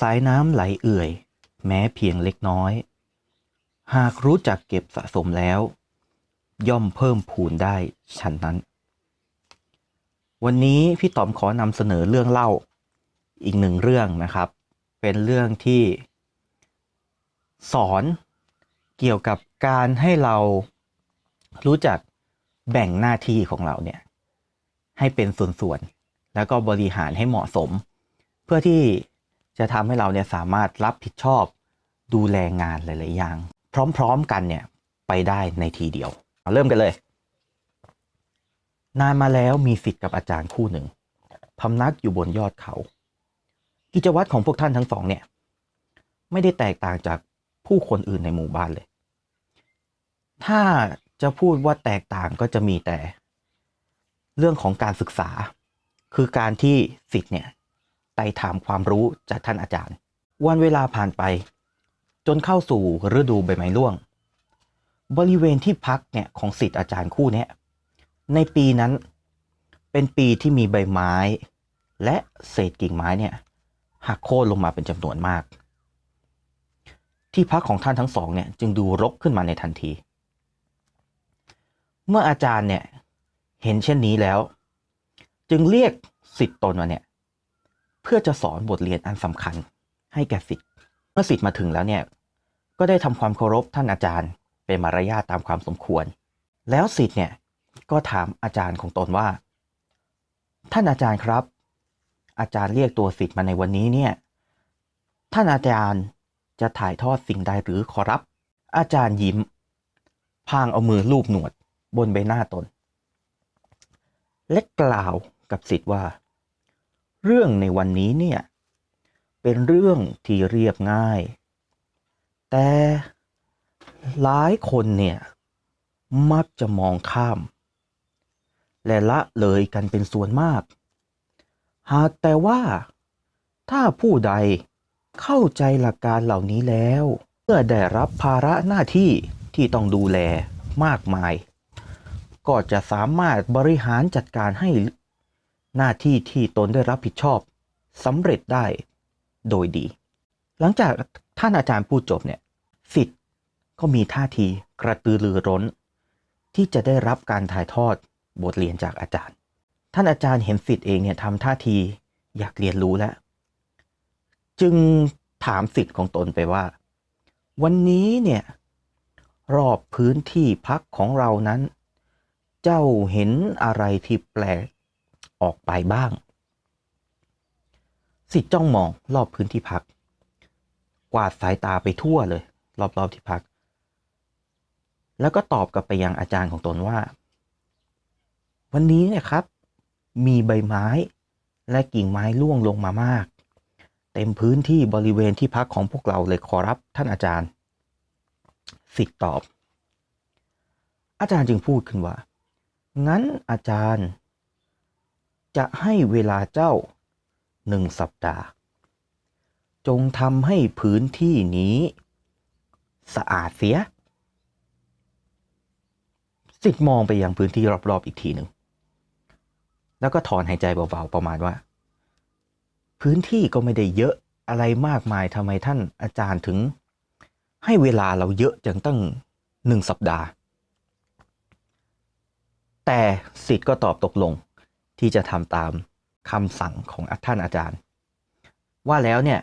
สายน้ำไหลเอื่อย แม้เพียงเล็กน้อย หากรู้จักเก็บสะสมแล้ว ย่อมเพิ่มพูนได้ฉันนั้น วันนี้พี่ต๋อมขอนำเสนอเรื่องเล่าอีกหนึ่งเรื่องนะครับ เป็นเรื่องที่ สอนเกี่ยวกับการให้เรารู้จักแบ่งหน้าที่ของเราเนี่ย ให้เป็นส่วนๆ แล้วก็บริหารให้เหมาะสม เพื่อที่ จะทำให้เราเนี่ยสามารถรับผิดชอบดูแลงานหลาย ๆ อย่าง พร้อม ๆ กันเนี่ยไปได้ในทีเดียวเอาเริ่มกันเลย นานมาแล้วมีสิทธิ์กับอาจารย์คู่หนึ่งพำนักอยู่บนยอดเขา กิจวัตรของพวกท่านทั้งสองเนี่ย ไม่ได้แตกต่างจากผู้คนอื่นในหมู่บ้านเลย ถ้าจะพูดว่าแตกต่างก็จะมีแต่ เรื่องของการศึกษา คือการที่สิทธิ์เนี่ย ไต่ถามความรู้จากท่านอาจารย์ วันเวลาผ่านไป จนเข้าสู่ฤดูใบไม้ร่วง บริเวณที่พักเนี่ยของสิทธิ์อาจารย์คู่นี้ในปีนั้นเป็นปีที่มีใบไม้ และเศษกิ่งไม้เนี่ยหักโค่นลงมาเป็นจำนวนมาก ที่พักของท่านทั้งสองเนี่ยจึงดูรกขึ้นมาในทันที เมื่ออาจารย์เนี่ยเห็นเช่นนี้แล้ว จึงเรียกสิทธิ์ตนมาเนี่ย เพื่อจะสอนบทเรียนอันสำคัญให้แก่สิทธิ์เมื่อสิทธิ์มาถึงแล้วเนี่ยก็ได้ทำความเคารพท่านอาจารย์ เป็นมารยาทตามความสมควร แล้วสิทธิ์เนี่ยก็ถามอาจารย์ของตนว่า ท่านอาจารย์ครับ อาจารย์เรียกตัวสิทธิ์มาในวันนี้เนี่ยท่านอาจารย์จะถ่ายทอดสิ่งใดหรือขอรับ อาจารย์ยิ้ม พางเอามือลูบหนวดบนใบหน้าตน และกล่าวกับสิทธิ์ว่า เรื่องในวันนี้เนี่ย เป็นเรื่องที่เรียบง่าย แต่หลายคนเนี่ย มักจะมองข้าม และละเลยกันเป็นส่วนมาก หากแต่ว่าถ้าผู้ใดเข้าใจหลักการเหล่านี้แล้วเมื่อได้รับภาระหน้าที่ที่ต้องดูแลมากมาย ก็จะสามารถบริหารจัดการให้ หน้าที่ที่ตนได้รับผิดชอบสำเร็จได้โดยดี หลังจากท่านอาจารย์พูดจบเนี่ยสิทธิ์ก็มีท่าทีกระตือรือร้น ที่จะได้รับการถ่ายทอดบทเรียนจากอาจารย์ ท่านอาจารย์เห็นสิทธิ์เองเนี่ยทำท่าทีอยากเรียนรู้แล้ว จึงถามสิทธิ์ของตนไปว่า วันนี้เนี่ยรอบพื้นที่พักของเรานั้น เจ้าเห็นอะไรที่แปลก ออกไปบ้าง สิทธิ์จ้องมองรอบพื้นที่พัก กวาดสายตาไปทั่วเลย รอบๆที่พัก แล้วก็ตอบกลับไปยังอาจารย์ของตนว่า วันนี้เนี่ยครับ มีใบไม้และกิ่งไม้ร่วงลงมามาก เต็มพื้นที่บริเวณที่พักของพวกเราเลยขอรับท่านอาจารย์ สิทธิ์ตอบ อาจารย์จึงพูดขึ้นว่า งั้นอาจารย์ จะให้เวลาเจ้าหนึ่งสัปดาห์ จงทำให้พื้นที่นี้ สะอาดเสียสิทธิ์มองไปยังพื้นที่รอบๆอีกทีหนึ่ง แล้วก็ถอนหายใจเบาๆประมาณว่า พื้นที่ก็ไม่ได้เยอะอะไรมากมายทำไมท่านอาจารย์ถึง ให้เวลาเราเยอะจังตั้งหนึ่งสัปดาห์ แต่สิทธิ์ก็ตอบตกลง ที่จะทำตามคำสั่งของท่านอาจารย์ ว่าแล้วเนี่ย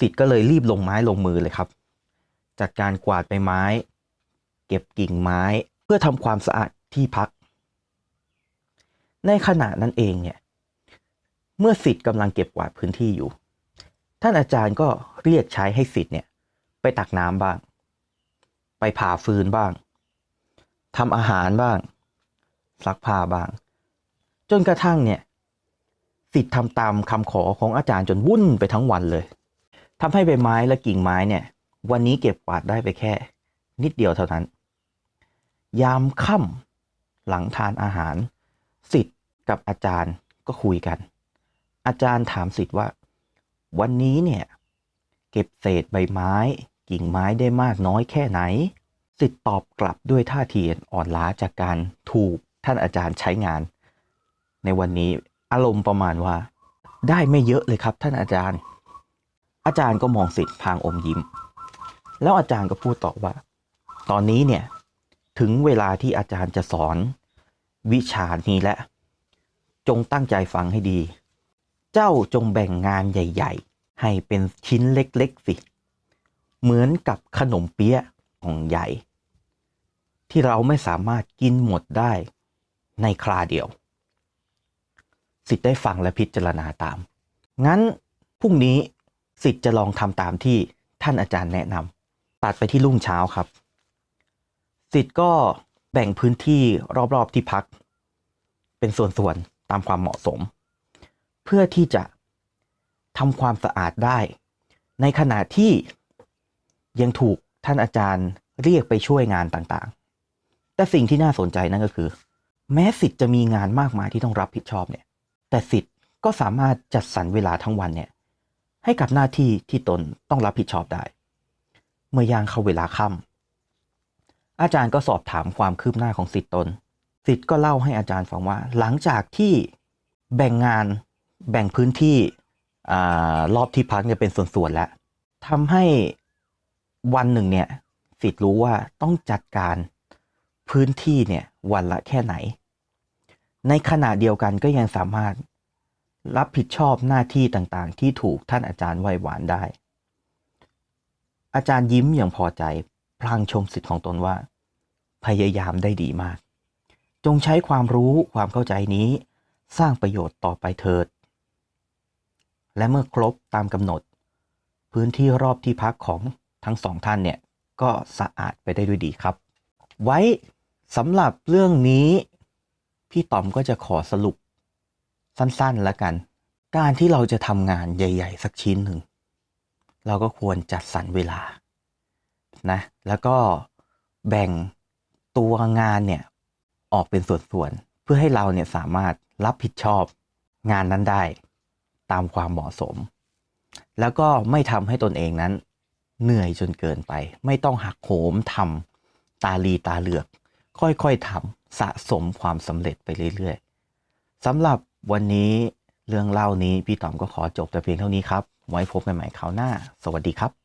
สิทธิ์ก็เลยรีบลงไม้ลงมือเลยครับ จากการกวาดใบไม้ เก็บกิ่งไม้เพื่อทำความสะอาดที่พัก ในขณะนั้นเองเนี่ยเมื่อสิทธิ์กำลังเก็บกวาดพื้นที่อยู่ ท่านอาจารย์ก็เรียกใช้ให้สิทธิ์เนี่ยไปตักน้ำบ้าง ไปผ่าฟืนบ้างทำอาหารบ้างซักผ้าบ้าง จนกระทั่งเนี่ยสิทธิ์ทำตามคำขอของอาจารย์จนวุ่นไปทั้งวันเลยทำให้ใบไม้และกิ่งไม้เนี่ย วันนี้เก็บกวาดได้ไปแค่ นิดเดียวเท่านั้น ยามค่ำหลังทานอาหาร สิทธิ์กับอาจารย์ก็คุยกัน อาจารย์ถามสิทธิ์ว่า วันนี้เนี่ยเก็บเศษใบไม้ กิ่งไม้ได้มากน้อยแค่ไหน สิทธิ์ตอบกลับด้วยท่าทีอ่อนล้าจากการถูกท่านอาจารย์ใช้งาน ในวันนี้อารมณ์ประมาณว่า ได้ไม่เยอะเลยครับ ท่านอาจารย์ อาจารย์ก็มองสิทธิ์พางอมยิ้ม แล้วอาจารย์ก็พูดต่อว่า ตอนนี้เนี่ยถึงเวลาที่อาจารย์จะสอน วิชานี้แล้วจงตั้งใจฟังให้ดี เจ้าจงแบ่งงานใหญ่ ๆ ให้เป็นชิ้นเล็กๆสิ เหมือนกับขนมเปี๊ยะของใหญ่ ที่เราไม่สามารถกินหมดได้ในคราเดียว สิทธิ์ได้ฟังและพิจารณาตาม งั้นพรุ่งนี้สิทธิ์จะลองทำตามที่ท่านอาจารย์แนะนำตัดไปที่รุ่งเช้าครับ สิทธิ์ก็แบ่งพื้นที่รอบๆที่พัก เป็นส่วนๆตามความเหมาะสม เพื่อที่จะทำความสะอาดได้ ในขณะที่ยังถูกท่านอาจารย์เรียกไปช่วยงานต่างๆ แต่สิ่งที่น่าสนใจนั่นก็คือ แม้สิทธิ์จะมีงานมากมายที่ต้องรับผิดชอบเนี่ย แต่สิทธิ์ก็สามารถจัดสรรเวลาทั้งวันเนี่ยให้กับหน้าที่ที่ตนต้องรับผิดชอบได้ เมื่อย่างเข้าเวลาค่ำอาจารย์ก็สอบถามความคืบหน้าของสิทธิ์ตนสิทธิ์ก็เล่าให้อาจารย์ฟังว่า หลังจากที่แบ่งงานแบ่งพื้นที่อรอบที่พักเนี่ยเป็นส่วนๆแล้วทำให้วันหนึ่งเนี่ยสิทธิ์รู้ว่าต้องจัดการพื้นที่เนี่ยวันละแค่ไหน ในขณะเดียวกันก็ยังสามารถรับผิดชอบหน้าที่ต่างๆ ที่ถูกท่านอาจารย์ไหว้หวานได้ อาจารย์ยิ้มอย่างพอใจ พลางชมสิทธิ์ของตนว่า พยายามได้ดีมาก จงใช้ความรู้ความเข้าใจนี้ สร้างประโยชน์ต่อไปเถิด และเมื่อครบตามกำหนด พื้นที่รอบที่พักของทั้งสองท่านเนี่ย ก็สะอาดไปได้ด้วยดีครับ ไว้สำหรับเรื่องนี้ พี่ต๋อมก็จะขอสรุปสั้นๆแล้วกัน การที่เราจะทำงานใหญ่ ๆ สักชิ้นหนึ่ง เราก็ควรจัดสรรเวลานะแล้วก็แบ่งตัวงานเนี่ยออกเป็นส่วนๆเพื่อให้เราเนี่ยสามารถรับผิดชอบงานนั้นได้ตามความเหมาะสม แล้วก็ไม่ทำให้ตนเองนั้น เหนื่อยจนเกินไป ไม่ต้องหักโหมทำตาลีตาเหลือก ค่อยๆทำ สะสมความสำเร็จไปเรื่อยๆสำหรับวันนี้เรื่องเล่านี้พี่ต๋อมก็ขอจบแต่เพียงเท่านี้ครับ ไว้พบกันใหม่คราวหน้า สวัสดีครับ